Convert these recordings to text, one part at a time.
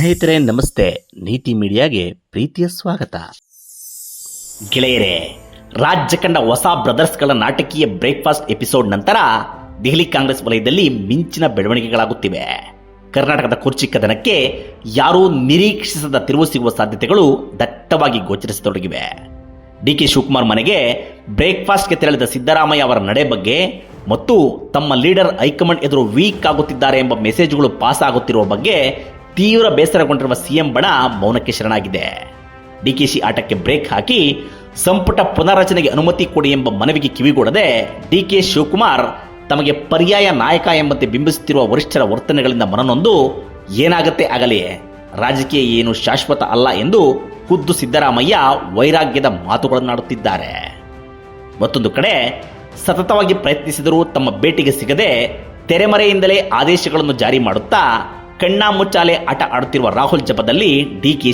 ಸ್ನೇಹಿತರೆ, ನಮಸ್ತೆ. ನೀತಿ ಮೀಡಿಯಾಗೆ ಪ್ರೀತಿಯ ಸ್ವಾಗತ. ಗೆಳೆಯರೇ, ರಾಜ್ಯ ಕಂಡ ಹೊಸ ಬ್ರದರ್ಸ್ಗಳ ನಾಟಕೀಯ ಬ್ರೇಕ್ಫಾಸ್ಟ್ ಎಪಿಸೋಡ್ ನಂತರ ದೆಹಲಿ ಕಾಂಗ್ರೆಸ್ ವಲಯದಲ್ಲಿ ಮಿಂಚಿನ ಬೆಳವಣಿಗೆಗಳಾಗುತ್ತಿವೆ. ಕರ್ನಾಟಕದ ಕುರ್ಚಿ ಕದನಕ್ಕೆ ಯಾರೂ ನಿರೀಕ್ಷಿಸದ ತಿರುವು ಸಿಗುವ ಸಾಧ್ಯತೆಗಳು ದಟ್ಟವಾಗಿ ಗೋಚರಿಸತೊಡಗಿವೆ. ಡಿ ಕೆ ಶಿವಕುಮಾರ್ ಮನೆಗೆ ಬ್ರೇಕ್ಫಾಸ್ಟ್ಗೆ ತೆರಳಿದ ಸಿದ್ದರಾಮಯ್ಯ ಅವರ ನಡೆ ಬಗ್ಗೆ ಮತ್ತು ತಮ್ಮ ಲೀಡರ್ ಹೈಕಮಾಂಡ್ ಎದುರು ವೀಕ್ ಆಗುತ್ತಿದ್ದಾರೆ ಎಂಬ ಮೆಸೇಜ್ಗಳು ಪಾಸ್ ಆಗುತ್ತಿರುವ ಬಗ್ಗೆ ತೀವ್ರ ಬೇಸರಗೊಂಡಿರುವ ಸಿಎಂ ಬಣ ಮೌನಕ್ಕೆ ಶರಣಾಗಿದೆ. ಡಿಕೆಶಿ ಆಟಕ್ಕೆ ಬ್ರೇಕ್ ಹಾಕಿ ಸಂಪುಟ ಪುನರ್ರಚನೆಗೆ ಅನುಮತಿ ಕೊಡಿ ಎಂಬ ಮನವಿಗೆ ಕಿವಿಗೊಡದೆ ಡಿಕೆ ಶಿವಕುಮಾರ್ ತಮಗೆ ಪರ್ಯಾಯ ನಾಯಕ ಎಂಬಂತೆ ಬಿಂಬಿಸುತ್ತಿರುವ ವರಿಷ್ಠರ ವರ್ತನೆಗಳಿಂದ ಮನನೊಂದು ಏನಾಗತ್ತೆ ಆಗಲಿ. ರಾಜಕೀಯ ಏನು ಶಾಶ್ವತ ಅಲ್ಲ ಎಂದು ಖುದ್ದು ಸಿದ್ದರಾಮಯ್ಯ ವೈರಾಗ್ಯದ ಮಾತುಗಳನ್ನಾಡುತ್ತಿದ್ದಾರೆ. ಮತ್ತೊಂದು ಕಡೆ ಸತತವಾಗಿ ಪ್ರಯತ್ನಿಸಿದರೂ ತಮ್ಮ ಭೇಟಿಗೆ ಸಿಗದೆ ತೆರೆಮರೆಯಿಂದಲೇ ಆದೇಶಗಳನ್ನು ಜಾರಿ ಮಾಡುತ್ತಾ ಕಣ್ಣಾ ಮುಚ್ಚಾಲೆ ಆಟ ಆಡುತ್ತಿರುವ ರಾಹುಲ್ ಜಪದಲ್ಲಿ ಡಿ ಕೆ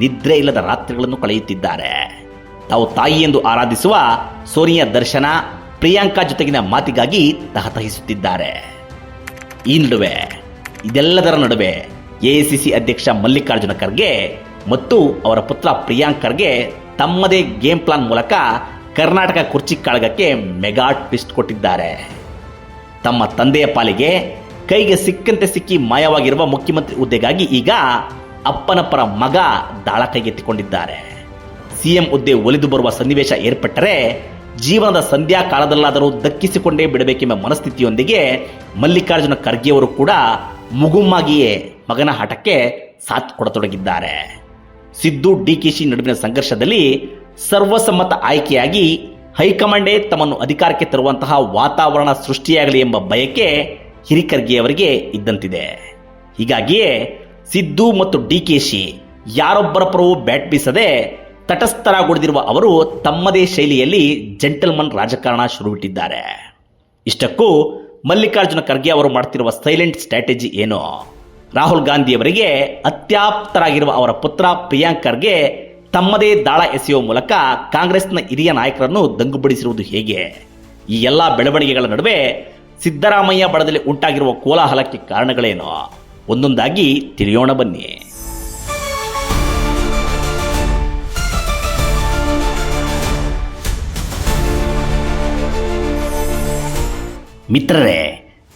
ನಿದ್ರೆ ಇಲ್ಲದ ರಾತ್ರಿಗಳನ್ನು ಕಳೆಯುತ್ತಿದ್ದಾರೆ. ತಾವು ತಾಯಿ ಎಂದು ಆರಾಧಿಸುವ ಸೋನಿಯಾ ದರ್ಶನ ಪ್ರಿಯಾಂಕಾ ಜೊತೆಗಿನ ಮಾತಿಗಾಗಿ ತಹತಹಿಸುತ್ತಿದ್ದಾರೆ. ಈ ನಡುವೆ, ಇದೆಲ್ಲದರ ನಡುವೆ ಎಐಸಿಸಿ ಅಧ್ಯಕ್ಷ ಮಲ್ಲಿಕಾರ್ಜುನ ಖರ್ಗೆ ಮತ್ತು ಅವರ ಪುತ್ರ ಪ್ರಿಯಾಂಕ್ ಖರ್ಗೆ ತಮ್ಮದೇ ಗೇಮ್ ಪ್ಲಾನ್ ಮೂಲಕ ಕರ್ನಾಟಕ ಕುರ್ಚಿ ಕಾಳಗಕ್ಕೆ ಮೆಗಾ ಟ್ವಿಸ್ಟ್ ಕೊಟ್ಟಿದ್ದಾರೆ. ತಮ್ಮ ತಂದೆಯ ಪಾಲಿಗೆ ಕೈಗೆ ಸಿಕ್ಕಂತೆ ಸಿಕ್ಕಿ ಮಾಯವಾಗಿರುವ ಮುಖ್ಯಮಂತ್ರಿ ಹುದ್ದೆಗಾಗಿ ಈಗ ಅಪ್ಪನ ಪರ ಮಗ ದಾಳ ಕೈಗೆತ್ತಿಕೊಂಡಿದ್ದಾರೆ. ಸಿಎಂ ಹುದ್ದೆ ಒಲಿದು ಬರುವ ಸನ್ನಿವೇಶ ಏರ್ಪಟ್ಟರೆ ಜೀವನದ ಸಂಧ್ಯಾ ಕಾಲದಲ್ಲಾದರೂ ದಕ್ಕಿಸಿಕೊಂಡೇ ಬಿಡಬೇಕೆಂಬ ಮನಸ್ಥಿತಿಯೊಂದಿಗೆ ಮಲ್ಲಿಕಾರ್ಜುನ ಖರ್ಗೆಯವರು ಕೂಡ ಮುಗುಮ್ಮಾಗಿಯೇ ಮಗನ ಹಠಕ್ಕೆ ಸಾಥ್ ಕೊಡತೊಡಗಿದ್ದಾರೆ. ಸಿದ್ದು ಡಿಕೆಶಿ ನಡುವಿನ ಸಂಘರ್ಷದಲ್ಲಿ ಸರ್ವಸಮ್ಮತ ಆಯ್ಕೆಯಾಗಿ ಹೈಕಮಾಂಡೇ ತಮ್ಮನ್ನು ಅಧಿಕಾರಕ್ಕೆ ತರುವಂತಹ ವಾತಾವರಣ ಸೃಷ್ಟಿಯಾಗಲಿ ಎಂಬ ಬಯಕೆ ಹಿರಿಕರ್ಗೆಯವರಿಗೆ ಇದ್ದಂತಿದೆ. ಹೀಗಾಗಿಯೇ ಸಿದ್ದು ಮತ್ತು ಡಿ ಕೆ ಶಿ ಯಾರೊಬ್ಬರ ಪರವೂ ಬ್ಯಾಟ್ ಬೀಸದೆ ತಟಸ್ಥರಾಗುಡಿದಿರುವ ಅವರು ತಮ್ಮದೇ ಶೈಲಿಯಲ್ಲಿ ಜೆಂಟಲ್ಮನ್ ರಾಜಕಾರಣ ಶುರುವಿಟ್ಟಿದ್ದಾರೆ. ಇಷ್ಟಕ್ಕೂ ಮಲ್ಲಿಕಾರ್ಜುನ ಖರ್ಗೆ ಅವರು ಮಾಡುತ್ತಿರುವ ಸೈಲೆಂಟ್ ಸ್ಟ್ರಾಟಜಿ ಏನು? ರಾಹುಲ್ ಗಾಂಧಿಯವರಿಗೆ ಅತ್ಯಾಪ್ತರಾಗಿರುವ ಅವರ ಪುತ್ರ ಪ್ರಿಯಾಂಕ್ ಖರ್ಗೆ ತಮ್ಮದೇ ದಾಳ ಎಸೆಯುವ ಮೂಲಕ ಕಾಂಗ್ರೆಸ್ನ ಹಿರಿಯ ನಾಯಕರನ್ನು ದಂಗುಬಡಿಸಿರುವುದು ಹೇಗೆ? ಈ ಎಲ್ಲ ಬೆಳವಣಿಗೆಗಳ ನಡುವೆ ಸಿದ್ದರಾಮಯ್ಯ ಬಡದಲ್ಲಿ ಉಂಟಾಗಿರುವ ಕೋಲಾಹಲಕ್ಕೆ ಕಾರಣಗಳೇನು? ಒಂದೊಂದಾಗಿ ತಿಳಿಯೋಣ ಬನ್ನಿ. ಮಿತ್ರರೇ,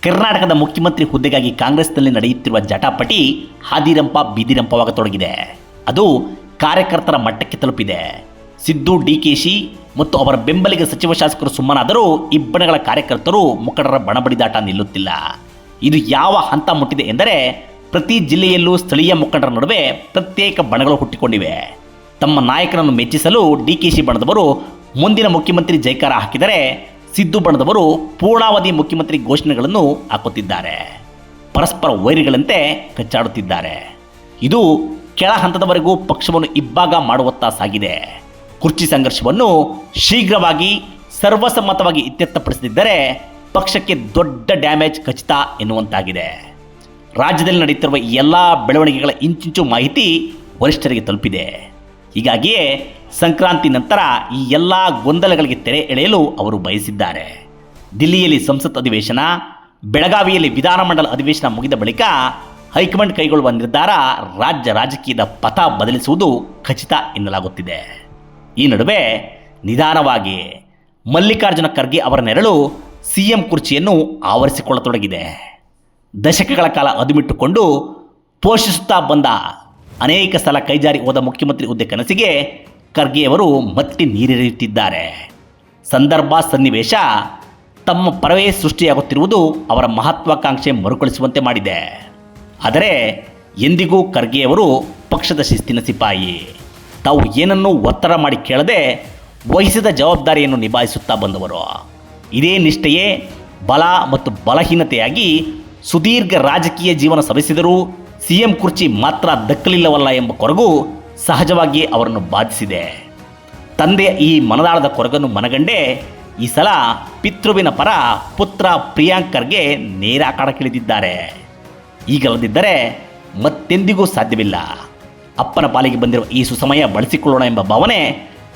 ಕರ್ನಾಟಕದ ಮುಖ್ಯಮಂತ್ರಿ ಹುದ್ದೆಗಾಗಿ ಕಾಂಗ್ರೆಸ್ನಲ್ಲಿ ನಡೆಯುತ್ತಿರುವ ಜಟಾಪಟಿ ಹಾದಿರಂಪ ಬೀದಿರಂಪವಾಗತೊಡಗಿದೆ ಅದು ಕಾರ್ಯಕರ್ತರ ಮಟ್ಟಕ್ಕೆ ತಲುಪಿದೆ. ಸಿದ್ದು ಡಿಕೆಶಿ ಮತ್ತು ಅವರ ಬೆಂಬಲಿಗೆ ಸಚಿವ ಶಾಸಕರು ಸುಮ್ಮನಾದರೂ ಇಬ್ಬಣಗಳ ಕಾರ್ಯಕರ್ತರು ಮುಖಂಡರ ಬಣಬಡಿದಾಟ ನಿಲ್ಲುತ್ತಿಲ್ಲ. ಇದು ಯಾವ ಹಂತ ಮುಟ್ಟಿದೆ ಎಂದರೆ ಪ್ರತಿ ಜಿಲ್ಲೆಯಲ್ಲೂ ಸ್ಥಳೀಯ ಮುಖಂಡರ ನಡುವೆ ಪ್ರತ್ಯೇಕ ಬಣಗಳು ಹುಟ್ಟಿಕೊಂಡಿವೆ. ತಮ್ಮ ನಾಯಕನನ್ನು ಮೆಚ್ಚಿಸಲು ಡಿಕೆಶಿ ಬಣದವರು ಮುಂದಿನ ಮುಖ್ಯಮಂತ್ರಿ ಜೈಕಾರ ಹಾಕಿದರೆ ಸಿದ್ದು ಬಣದವರು ಪೂರ್ಣಾವಧಿ ಮುಖ್ಯಮಂತ್ರಿ ಘೋಷಣೆಗಳನ್ನು ಹಾಕುತ್ತಿದ್ದಾರೆ. ಪರಸ್ಪರ ವೈರಿಗಳಂತೆ ಕಚ್ಚಾಡುತ್ತಿದ್ದಾರೆ. ಇದು ಕೆಳ ಹಂತದವರೆಗೂ ಪಕ್ಷವನ್ನು ಇಬ್ಬಾಗ ಮಾಡುವತ್ತ ಸಾಗಿದೆ. ಕುರ್ಚಿ ಸಂಘರ್ಷವನ್ನು ಶೀಘ್ರವಾಗಿ ಸರ್ವಸಮ್ಮತವಾಗಿ ಇತ್ಯರ್ಥಪಡಿಸದಿದ್ದರೆ ಪಕ್ಷಕ್ಕೆ ದೊಡ್ಡ ಡ್ಯಾಮೇಜ್ ಖಚಿತ ಎನ್ನುವಂತಾಗಿದೆ. ರಾಜ್ಯದಲ್ಲಿ ನಡೆಯುತ್ತಿರುವ ಎಲ್ಲ ಬೆಳವಣಿಗೆಗಳ ಇಂಚಿಂಚು ಮಾಹಿತಿ ವರಿಷ್ಠರಿಗೆ ತಲುಪಿದೆ. ಹೀಗಾಗಿಯೇ ಸಂಕ್ರಾಂತಿ ನಂತರ ಈ ಎಲ್ಲ ಗೊಂದಲಗಳಿಗೆ ತೆರೆ ಎಳೆಯಲು ಅವರು ಬಯಸಿದ್ದಾರೆ. ದಿಲ್ಲಿಯಲ್ಲಿ ಸಂಸತ್ ಅಧಿವೇಶನ, ಬೆಳಗಾವಿಯಲ್ಲಿ ವಿಧಾನಮಂಡಲ ಅಧಿವೇಶನ ಮುಗಿದ ಬಳಿಕ ಹೈಕಮಾಂಡ್ ಕೈಗೊಳ್ಳುವ ನಿರ್ಧಾರ ರಾಜ್ಯ ರಾಜಕೀಯದ ಪಥ ಬದಲಿಸುವುದು ಖಚಿತ ಎನ್ನಲಾಗುತ್ತಿದೆ. ಈ ನಡುವೆ ನಿಧಾನವಾಗಿ ಮಲ್ಲಿಕಾರ್ಜುನ ಖರ್ಗೆ ಅವರ ನೆರಳು ಸಿಎಂ ಕುರ್ಚಿಯನ್ನು ಆವರಿಸಿಕೊಳ್ಳತೊಡಗಿದೆ. ದಶಕಗಳ ಕಾಲ ಅದುಮಿಟ್ಟುಕೊಂಡು ಪೋಷಿಸುತ್ತಾ ಬಂದ ಅನೇಕ ಸಲ ಕೈಜಾರಿ ಹೋದ ಮುಖ್ಯಮಂತ್ರಿ ಹುದ್ದೆ ಕನಸಿಗೆ ಖರ್ಗೆಯವರು ಮತ್ತೆ ನೀರೆರೆಯುತ್ತಿದ್ದಾರೆ. ಸಂದರ್ಭ ಸನ್ನಿವೇಶ ತಮ್ಮ ಪರವೇ ಸೃಷ್ಟಿಯಾಗುತ್ತಿರುವುದು ಅವರ ಮಹತ್ವಾಕಾಂಕ್ಷೆ ಮರುಕಳಿಸುವಂತೆ ಮಾಡಿದೆ. ಆದರೆ ಎಂದಿಗೂ ಖರ್ಗೆಯವರು ಪಕ್ಷದ ಶಿಸ್ತಿನ ಸಿಪಾಯಿ. ತಾವು ಏನನ್ನೂ ಒತ್ತಡ ಮಾಡಿ ಕೇಳದೆ ವಹಿಸಿದ ಜವಾಬ್ದಾರಿಯನ್ನು ನಿಭಾಯಿಸುತ್ತಾ ಬಂದವರು. ಇದೇ ನಿಷ್ಠೆಯೇ ಬಲ ಮತ್ತು ಬಲಹೀನತೆಯಾಗಿ ಸುದೀರ್ಘ ರಾಜಕೀಯ ಜೀವನ ಸವೆಸಿದರೂ ಸಿಎಂ ಕುರ್ಚಿ ಮಾತ್ರ ದಕ್ಕಲಿಲ್ಲವಲ್ಲ ಎಂಬ ಕೊರಗು ಸಹಜವಾಗಿ ಅವರನ್ನು ಬಾಧಿಸಿದೆ. ತಂದೆಯ ಈ ಮನದಾಳದ ಕೊರಗನ್ನು ಮನಗಂಡೇ ಈ ಸಲ ಪಿತೃವಿನ ಪರ ಪುತ್ರ ಪ್ರಿಯಾಂಕರ್ಗೆ ನೇರ ಕಾಡಕ್ಕಿಳಿದಿದ್ದಾರೆ ಈಗಲ್ಲದಿದ್ದರೆ ಮತ್ತೆಂದಿಗೂ ಸಾಧ್ಯವಿಲ್ಲ. ಅಪ್ಪನ ಪಾಲಿಗೆ ಬಂದಿರುವ ಈ ಸುಸಮಯ ಬಳಸಿಕೊಳ್ಳೋಣ ಎಂಬ ಭಾವನೆ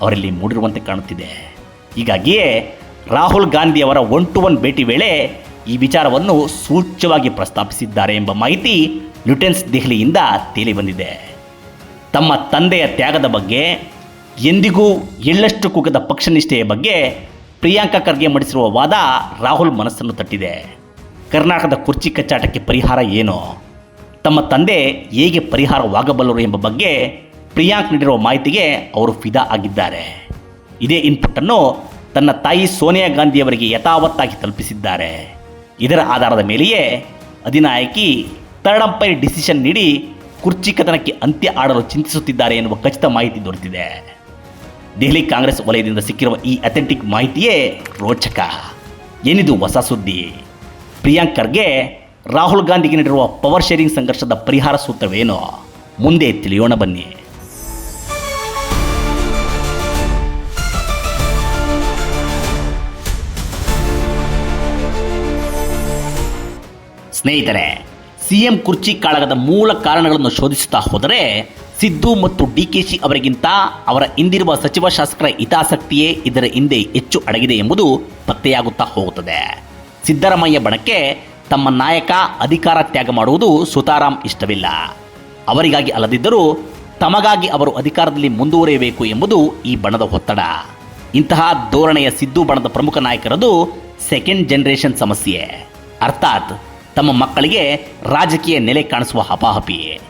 ಅವರಲ್ಲಿ ಮೂಡಿರುವಂತೆ ಕಾಣುತ್ತಿದೆ. ಹೀಗಾಗಿಯೇ ರಾಹುಲ್ ಗಾಂಧಿ ಅವರ ಒನ್ ಟು ಒನ್ ಭೇಟಿ ವೇಳೆ ಈ ವಿಚಾರವನ್ನು ಸೂಚ್ಯವಾಗಿ ಪ್ರಸ್ತಾಪಿಸಿದ್ದಾರೆ ಎಂಬ ಮಾಹಿತಿ ಲ್ಯುಟೆನ್ಸ್ ದೆಹಲಿಯಿಂದ ತೇಲಿ ಬಂದಿದೆ ತಮ್ಮ ತಂದೆಯ ತ್ಯಾಗದ ಬಗ್ಗೆ, ಎಂದಿಗೂ ಎಳ್ಳಷ್ಟು ಕುಗ್ಗದ ಪಕ್ಷನಿಷ್ಠೆಯ ಬಗ್ಗೆ ಪ್ರಿಯಾಂಕಾ ಖರ್ಗೆ ಮಡಿಸಿರುವ ವಾದ ರಾಹುಲ್ ಮನಸ್ಸನ್ನು ತಟ್ಟಿದೆ. ಕರ್ನಾಟಕದ ಕುರ್ಚಿ ಕಚ್ಚಾಟಕ್ಕೆ ಪರಿಹಾರ ಏನು? ತಮ್ಮ ತಂದೆ ಹೇಗೆ ಪರಿಹಾರವಾಗಬಲ್ಲರು ಎಂಬ ಬಗ್ಗೆ ಪ್ರಿಯಾಂಕ್ ನೀಡಿರುವ ಮಾಹಿತಿಗೆ ಅವರು ಫಿದಾ ಆಗಿದ್ದಾರೆ. ಇದೇ ಇನ್ಪುಟ್ಟನ್ನು ತನ್ನ ತಾಯಿ ಸೋನಿಯಾ ಗಾಂಧಿಯವರಿಗೆ ಯಥಾವತ್ತಾಗಿ ತಲುಪಿಸಿದ್ದಾರೆ. ಇದರ ಆಧಾರದ ಮೇಲೆಯೇ ಅಧಿನಾಯಕಿ ಥರ್ಡ್ ಅಂಪೈರ್ ಡಿಸಿಷನ್ ನೀಡಿ ಕುರ್ಚಿ ಕದನಕ್ಕೆ ಅಂತ್ಯ ಆಡಲು ಚಿಂತಿಸುತ್ತಿದ್ದಾರೆ ಎನ್ನುವ ಖಚಿತ ಮಾಹಿತಿ ದೊರೆತಿದೆ. ದೆಹಲಿ ಕಾಂಗ್ರೆಸ್ ವಲಯದಿಂದ ಸಿಕ್ಕಿರುವ ಈ ಅಥೆಂಟಿಕ್ ಮಾಹಿತಿಯೇ ರೋಚಕ. ಏನಿದು ಹೊಸ ಸುದ್ದಿ? ಪ್ರಿಯಾಂಕ್ ಖರ್ಗೆ ರಾಹುಲ್ ಗಾಂಧಿಗೆ ನೀಡಿರುವ ಪವರ್ ಶೇರಿಂಗ್ ಸಂಘರ್ಷದ ಪರಿಹಾರ ಸೂತ್ರವೇನು? ಮುಂದೆ ತಿಳಿಯೋಣ ಬನ್ನಿ. ಸ್ನೇಹಿತರೆ, ಸಿಎಂ ಕುರ್ಚಿ ಕಾಳಗದ ಮೂಲ ಕಾರಣಗಳನ್ನು ಶೋಧಿಸುತ್ತಾ ಹೋದರೆ ಸಿದ್ದು ಮತ್ತು ಡಿಕೆಶಿ ಅವರಿಗಿಂತ ಅವರ ಹಿಂದಿರುವ ಸಚಿವ ಶಾಸಕರ ಹಿತಾಸಕ್ತಿಯೇ ಇದರ ಹಿಂದೆ ಹೆಚ್ಚು ಅಡಗಿದೆ ಎಂಬುದು ಪತ್ತೆಯಾಗುತ್ತಾ ಹೋಗುತ್ತದೆ. ಸಿದ್ದರಾಮಯ್ಯ ಬಣಕ್ಕೆ ತಮ್ಮ ನಾಯಕ ಅಧಿಕಾರ ತ್ಯಾಗ ಮಾಡುವುದು ಸುತಾರಾಮ್ ಇಷ್ಟವಿಲ್ಲ. ಅವರಿಗಾಗಿ ಅಲ್ಲದಿದ್ದರೂ ತಮಗಾಗಿ ಅವರು ಅಧಿಕಾರದಲ್ಲಿ ಮುಂದುವರಿಯಬೇಕು ಎಂಬುದು ಈ ಬಣದ ಒತ್ತಡ. ಇಂತಹ ಧೋರಣೆಯ ಸಿದ್ದು ಬಣದ ಪ್ರಮುಖ ನಾಯಕರದು ಸೆಕೆಂಡ್ ಜನರೇಷನ್ ಸಮಸ್ಯೆ. ಅರ್ಥಾತ್ ತಮ್ಮ ಮಕ್ಕಳಿಗೆ ರಾಜಕೀಯ ನೆಲೆ ಕಾಣಿಸುವ ಹಪಾಹಪಿ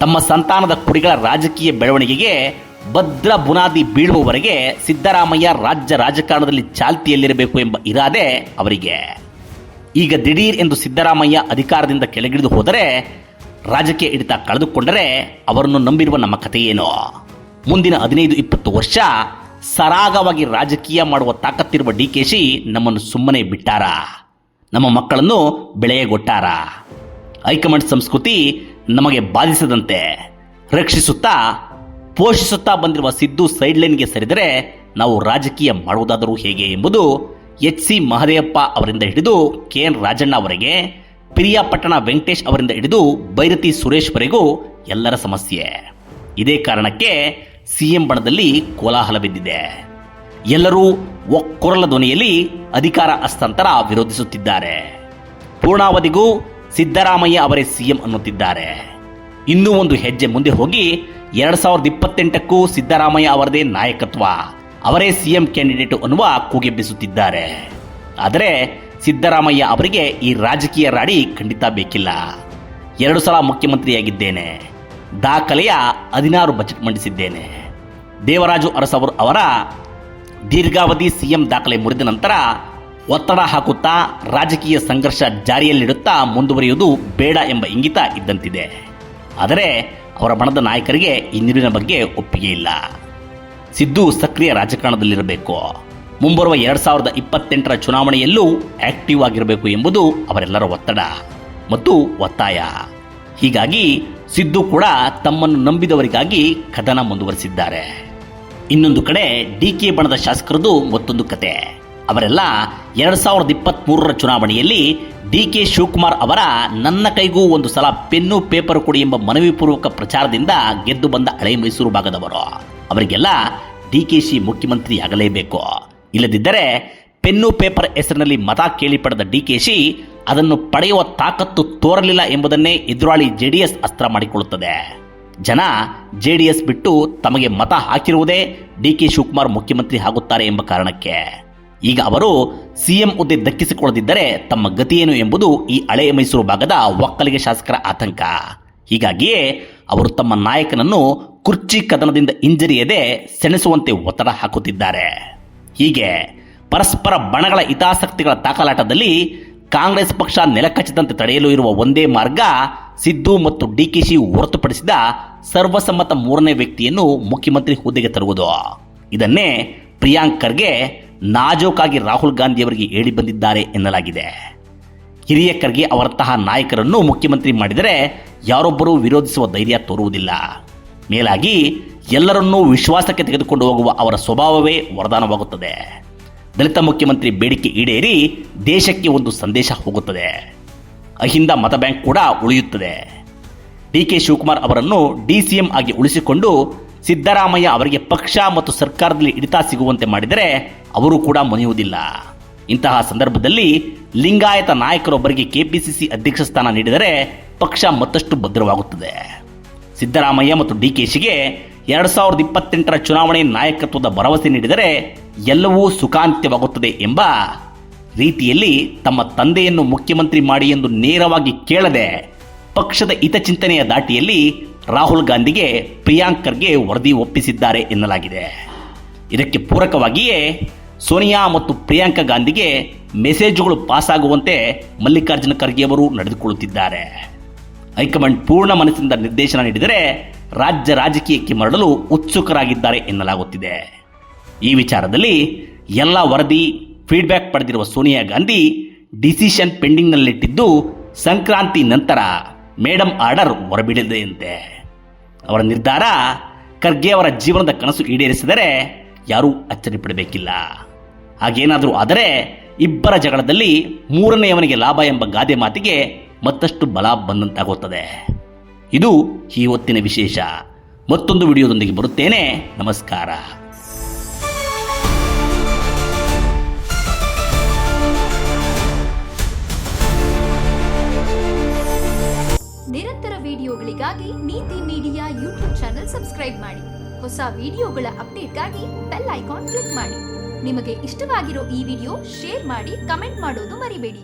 ತಮ್ಮ ಸಂತಾನದ ಕುರಿಗಳ ರಾಜಕೀಯ ಬೆಳವಣಿಗೆಗೆ ಭದ್ರ ಬುನಾದಿ ಬೀಳುವವರೆಗೆ ಸಿದ್ದರಾಮಯ್ಯ ರಾಜ್ಯ ರಾಜಕಾರಣದಲ್ಲಿ ಚಾಲ್ತಿಯಲ್ಲಿರಬೇಕು ಎಂಬ ಇರಾದೆ ಅವರಿಗೆ. ಈಗ ದಿಢೀರ್ ಎಂದು ಸಿದ್ದರಾಮಯ್ಯ ಅಧಿಕಾರದಿಂದ ಕೆಳಗಿಳಿದು ಹೋದರೆ ರಾಜಕೀಯ ಹಿಡಿತ ಕಳೆದುಕೊಂಡರೆ ಅವರನ್ನು ನಂಬಿರುವ ನಮ್ಮ ಕಥೆಯೇನು ಮುಂದಿನ ಹದಿನೈದು, ಇಪ್ಪತ್ತು ವರ್ಷ ಸರಾಗವಾಗಿ ರಾಜಕೀಯ ಮಾಡುವ ತಾಕತ್ತಿರುವ ಡಿ ಕೆ ಶಿ ನಮ್ಮನ್ನು ಸುಮ್ಮನೆ ಬಿಟ್ಟಾರ? ನಮ್ಮ ಮಕ್ಕಳನ್ನು ಬೆಳೆಯಗೊಟ್ಟಾರ? ಹೈಕಮಾಂಡ್ ಸಂಸ್ಕೃತಿ ನಮಗೆ ಬಾಧಿಸದಂತೆ ರಕ್ಷಿಸುತ್ತಾ, ಪೋಷಿಸುತ್ತಾ ಬಂದಿರುವ ಸಿದ್ದು ಸೈಡ್ಲೈನ್ಗೆ ಸರಿದರೆ ನಾವು ರಾಜಕೀಯ ಮಾಡುವುದಾದರೂ ಹೇಗೆ ಎಂಬುದು ಎಚ್ ಸಿ ಮಹದೇವಪ್ಪ ಅವರಿಂದ ಹಿಡಿದು ಕೆ ಎನ್ ರಾಜಣ್ಣ ಅವರಿಗೆ, ಪಿರಿಯಾಪಟ್ಟಣ ವೆಂಕಟೇಶ್ ಅವರಿಂದ ಹಿಡಿದು ಬೈರತಿ ಸುರೇಶ್ವರೆಗೂ ಎಲ್ಲರ ಸಮಸ್ಯೆ. ಇದೇ ಕಾರಣಕ್ಕೆ ಸಿಎಂ ಬಣದಲ್ಲಿ ಕೋಲಾಹಲ ಬಿದ್ದಿದೆ. ಎಲ್ಲರೂ ಒಕ್ಕೊರಲ ಧ್ವನಿಯಲ್ಲಿ ಅಧಿಕಾರ ಹಸ್ತಾಂತರ ವಿರೋಧಿಸುತ್ತಿದ್ದಾರೆ. ಪೂರ್ಣಾವಧಿಗೂ ಸಿದ್ದರಾಮಯ್ಯ ಅವರೇ ಸಿಎಂ ಅನ್ನುತ್ತಿದ್ದಾರೆ. ಇನ್ನೂ ಒಂದು ಹೆಜ್ಜೆ ಮುಂದೆ ಹೋಗಿ ಎರಡ್ ಸಾವಿರದ ಇಪ್ಪತ್ತೆಂಟಕ್ಕೂ ಸಿದ್ದರಾಮಯ್ಯ ಅವರದೇ ನಾಯಕತ್ವ. ಅವರೇ ಸಿಎಂ ಕ್ಯಾಂಡಿಡೇಟ್ ಅನ್ನುವ ಕೂಗೆಬ್ಬಿಸುತ್ತಿದ್ದಾರೆ ಆದರೆ ಸಿದ್ದರಾಮಯ್ಯ ಅವರಿಗೆ ಈ ರಾಜಕೀಯ ರಾಡಿ ಖಂಡಿತ ಬೇಕಿಲ್ಲ. ಎರಡು ಸಲ ಮುಖ್ಯಮಂತ್ರಿಯಾಗಿದ್ದೇನೆ. ದಾಖಲೆಯ ಹದಿನಾರು ಬಜೆಟ್ ಮಂಡಿಸಿದ್ದೇನೆ. ದೇವರಾಜು ಅರಸವರು ಅವರ ದೀರ್ಘಾವಧಿ ಸಿಎಂ ದಾಖಲೆ ಮುರಿದ ನಂತರ ಒತ್ತಡ ಹಾಕುತ್ತಾ ರಾಜಕೀಯ ಸಂಘರ್ಷ ಜಾರಿಯಲ್ಲಿಡುತ್ತಾ ಮುಂದುವರಿಯುವುದು ಬೇಡ ಎಂಬ ಇಂಗಿತ ಇದ್ದಂತಿದೆ. ಆದರೆ ಅವರ ಬಣದ ನಾಯಕರಿಗೆ ಈ ನೀರಿನ ಬಗ್ಗೆ ಒಪ್ಪಿಗೆ ಇಲ್ಲ. ಸಿದ್ದು ಸಕ್ರಿಯ ರಾಜಕಾರಣದಲ್ಲಿರಬೇಕು. ಮುಂಬರುವ ಎರಡ್ ಸಾವಿರದ ಇಪ್ಪತ್ತೆಂಟರ ಚುನಾವಣೆಯಲ್ಲೂ ಆಕ್ಟಿವ್ ಆಗಿರಬೇಕು ಎಂಬುದು ಅವರೆಲ್ಲರ ಒತ್ತಡ ಮತ್ತು ಒತ್ತಾಯ. ಹೀಗಾಗಿ ಸಿದ್ದು ಕೂಡ ತಮ್ಮನ್ನು ನಂಬಿದವರಿಗಾಗಿ ಕದನ ಮುಂದುವರೆಸಿದ್ದಾರೆ. ಇನ್ನೊಂದು ಕಡೆ ಡಿ ಕೆ ಬಣದ ಶಾಸಕರದು ಮತ್ತೊಂದು ಕತೆ. ಅವರೆಲ್ಲ ಎರಡ್ ಸಾವಿರದ ಇಪ್ಪತ್ತ್ ಮೂರರ ಚುನಾವಣೆಯಲ್ಲಿ ಡಿ ಕೆ ಶಿವಕುಮಾರ್ ಅವರ ನನ್ನ ಕೈಗೂ ಒಂದು ಸಲ ಪೆನ್ನು, ಪೇಪರ್ ಕೊಡಿ ಎಂಬ ಮನವಿ ಪೂರ್ವಕ ಪ್ರಚಾರದಿಂದ ಗೆದ್ದು ಬಂದ ಹಳೆ ಮೈಸೂರು ಭಾಗದವರು. ಅವರಿಗೆಲ್ಲ ಡಿ ಕೆ ಶಿ ಮುಖ್ಯಮಂತ್ರಿ ಆಗಲೇಬೇಕು ಇಲ್ಲದಿದ್ದರೆ ಪೆನ್ನು ಪೇಪರ್ ಹೆಸರಿನಲ್ಲಿ ಮತ ಕೇಳಿ ಪಡೆದ ಡಿ ಕೆ ಶಿ ಅದನ್ನು ಪಡೆಯುವ ತಾಕತ್ತು ತೋರಲಿಲ್ಲ ಎಂಬುದನ್ನೇ ಎದುರಾಳಿ ಜೆ ಡಿ ಎಸ್ ಅಸ್ತ್ರ ಮಾಡಿಕೊಳ್ಳುತ್ತದೆ. ಜನ ಜೆ ಡಿ ಎಸ್ ಬಿಟ್ಟು ತಮಗೆ ಮತ ಹಾಕಿರುವುದೇ ಡಿ ಕೆ ಶಿವಕುಮಾರ್ ಮುಖ್ಯಮಂತ್ರಿ ಆಗುತ್ತಾರೆ ಎಂಬ ಕಾರಣಕ್ಕೆ. ಈಗ ಅವರು ಸಿಎಂ ಹುದ್ದೆ ದಕ್ಕಿಸಿಕೊಳ್ಳದಿದ್ದರೆ ತಮ್ಮ ಗತಿಯೇನು ಎಂಬುದು ಈ ಹಳೆಯ ಮೈಸೂರು ಭಾಗದ ಒಕ್ಕಲಿಗೆ ಶಾಸಕರ ಆತಂಕ. ಹೀಗಾಗಿಯೇ ಅವರು ತಮ್ಮ ನಾಯಕನನ್ನು ಕುರ್ಚಿ ಕದನದಿಂದ ಹಿಂಜರಿಯದೆ ಸೆಣಸುವಂತೆ ಒತ್ತಡ ಹಾಕುತ್ತಿದ್ದಾರೆ. ಹೀಗೆ ಪರಸ್ಪರ ಬಣಗಳ ಹಿತಾಸಕ್ತಿಗಳ ತಾಕಲಾಟದಲ್ಲಿ ಕಾಂಗ್ರೆಸ್ ಪಕ್ಷ ನೆಲಕಚ್ಚಿದಂತೆ ತಡೆಯಲು ಇರುವ ಒಂದೇ ಮಾರ್ಗ ಸಿದ್ದು ಮತ್ತು ಡಿಕೆಶಿ ಹೊರತುಪಡಿಸಿದ ಸರ್ವಸಮ್ಮತ ಮೂರನೇ ವ್ಯಕ್ತಿಯನ್ನು ಮುಖ್ಯಮಂತ್ರಿ ಹುದ್ದೆಗೆ ತರುವುದು. ಇದನ್ನೇ ಪ್ರಿಯಾಂಕ್ ಖರ್ಗೆ ನಾಜೋಕಾಗಿ ರಾಹುಲ್ ಗಾಂಧಿಯವರಿಗೆ ಹೇಳಿ ಬಂದಿದ್ದಾರೆ ಎನ್ನಲಾಗಿದೆ. ಹಿರಿಯ ಖರ್ಗೆ ಅವರಂತಹ ನಾಯಕರನ್ನು ಮುಖ್ಯಮಂತ್ರಿ ಮಾಡಿದರೆ ಯಾರೊಬ್ಬರೂ ವಿರೋಧಿಸುವ ಧೈರ್ಯ ತೋರುವುದಿಲ್ಲ. ಮೇಲಾಗಿ, ಎಲ್ಲರನ್ನೂ ವಿಶ್ವಾಸಕ್ಕೆ ತೆಗೆದುಕೊಂಡು ಹೋಗುವ ಅವರ ಸ್ವಭಾವವೇ ವರದಾನವಾಗುತ್ತದೆ. ದಲಿತ ಮುಖ್ಯಮಂತ್ರಿ ಬೇಡಿಕೆ ಈಡೇರಿ ದೇಶಕ್ಕೆ ಒಂದು ಸಂದೇಶ ಹೋಗುತ್ತದೆ. ಅಹಿಂದ ಮತ ಬ್ಯಾಂಕ್ ಕೂಡ ಉಳಿಯುತ್ತದೆ. ಡಿ ಕೆ ಶಿವಕುಮಾರ್ ಅವರನ್ನು ಡಿಸಿಎಂ ಆಗಿ ಉಳಿಸಿಕೊಂಡು ಸಿದ್ದರಾಮಯ್ಯ ಅವರಿಗೆ ಪಕ್ಷ ಮತ್ತು ಸರ್ಕಾರದಲ್ಲಿ ಹಿಡಿತ ಸಿಗುವಂತೆ ಮಾಡಿದರೆ ಅವರು ಕೂಡ ಮುನಿಯುವುದಿಲ್ಲ. ಇಂತಹ ಸಂದರ್ಭದಲ್ಲಿ ಲಿಂಗಾಯತ ನಾಯಕರೊಬ್ಬರಿಗೆ ಕೆಪಿಸಿಸಿ ಅಧ್ಯಕ್ಷ ಸ್ಥಾನ ನೀಡಿದರೆ ಪಕ್ಷ ಮತ್ತಷ್ಟು ಭದ್ರವಾಗುತ್ತದೆ. ಸಿದ್ದರಾಮಯ್ಯ ಮತ್ತು ಡಿ ಡಿಕೆಶಿಗೆ ಎರಡು ಸಾವಿರದ ಇಪ್ಪತ್ತೆಂಟರ ಚುನಾವಣೆ ನಾಯಕತ್ವದ ಭರವಸೆ ನೀಡಿದರೆ ಎಲ್ಲವೂ ಸುಖಾಂತ್ಯವಾಗುತ್ತದೆ ಎಂಬ ರೀತಿಯಲ್ಲಿ ತಮ್ಮ ತಂದೆಯನ್ನು ಮುಖ್ಯಮಂತ್ರಿ ಮಾಡಿ ಎಂದು ನೇರವಾಗಿ ಕೇಳದೆ ಪಕ್ಷದ ಹಿತಚಿಂತನೆಯ ದಾಟಿಯಲ್ಲಿ ರಾಹುಲ್ ಗಾಂಧಿಗೆ ಪ್ರಿಯಾಂಕರ್ಗೆ ವರದಿ ಒಪ್ಪಿಸಿದ್ದಾರೆ ಎನ್ನಲಾಗಿದೆ. ಇದಕ್ಕೆ ಪೂರಕವಾಗಿಯೇ ಸೋನಿಯಾ ಮತ್ತು ಪ್ರಿಯಾಂಕಾ ಗಾಂಧಿಗೆ ಮೆಸೇಜ್ಗಳು ಪಾಸ್ ಆಗುವಂತೆ ಮಲ್ಲಿಕಾರ್ಜುನ ಖರ್ಗೆ ಅವರು ನಡೆದುಕೊಳ್ಳುತ್ತಿದ್ದಾರೆ. ಹೈಕಮಾಂಡ್ ಪೂರ್ಣ ಮನಸ್ಸಿನಿಂದ ನಿರ್ದೇಶನ ನೀಡಿದರೆ ರಾಜ್ಯ ರಾಜಕೀಯಕ್ಕೆ ಮರಳಲು ಉತ್ಸುಕರಾಗಿದ್ದಾರೆ ಎನ್ನಲಾಗುತ್ತಿದೆ. ಈ ವಿಚಾರದಲ್ಲಿ ಎಲ್ಲ ವರದಿ ಫೀಡ್ಬ್ಯಾಕ್ ಪಡೆದಿರುವ ಸೋನಿಯಾ ಗಾಂಧಿ ಡಿಸಿಷನ್ ಪೆಂಡಿಂಗ್ನಲ್ಲಿಟ್ಟಿದ್ದು ಸಂಕ್ರಾಂತಿ ನಂತರ ಮೇಡಮ್ ಆರ್ಡರ್ ಹೊರಬಿಡಿದೆಯಂತೆ ಅವರ ನಿರ್ಧಾರ ಖರ್ಗೆ ಅವರ ಜೀವನದ ಕನಸು ಈಡೇರಿಸಿದರೆ ಯಾರೂ ಅಚ್ಚರಿ ಪಡಬೇಕಿಲ್ಲ. ಹಾಗೇನಾದರೂ ಆದರೆ ಇಬ್ಬರ ಜಗಳದಲ್ಲಿ ಮೂರನೆಯವನಿಗೆ ಲಾಭ ಎಂಬ ಗಾದೆ ಮಾತಿಗೆ ಮತ್ತಷ್ಟು ಬಲ ಬಂದಂತಾಗುತ್ತದೆ. ಇದು ಈ ಹೊತ್ತಿನ ವಿಶೇಷ. ಮತ್ತೊಂದು ವಿಡಿಯೋದೊಂದಿಗೆ ಬರುತ್ತೇನೆ. ನಮಸ್ಕಾರ. ನಿರಂತರ ವಿಡಿಯೋಗಳಿಗಾಗಿ ನೀತಿ ಮೀಡಿಯಾ ಯೂಟ್ಯೂಬ್ ಚಾನೆಲ್ ಸಬ್ಸ್ಕ್ರೈಬ್ ಮಾಡಿ. ಹೊಸ ವಿಡಿಯೋಗಳ ಅಪ್ಡೇಟ್ಗಾಗಿ ಬೆಲ್ ಐಕಾನ್ ಕ್ಲಿಕ್ ಮಾಡಿ. ನಿಮಗೆ ಇಷ್ಟವಾಗಿರೋ ಈ ವಿಡಿಯೋ ಶೇರ್ ಮಾಡಿ, ಕಮೆಂಟ್ ಮಾಡೋದು ಮರಿಬೇಡಿ.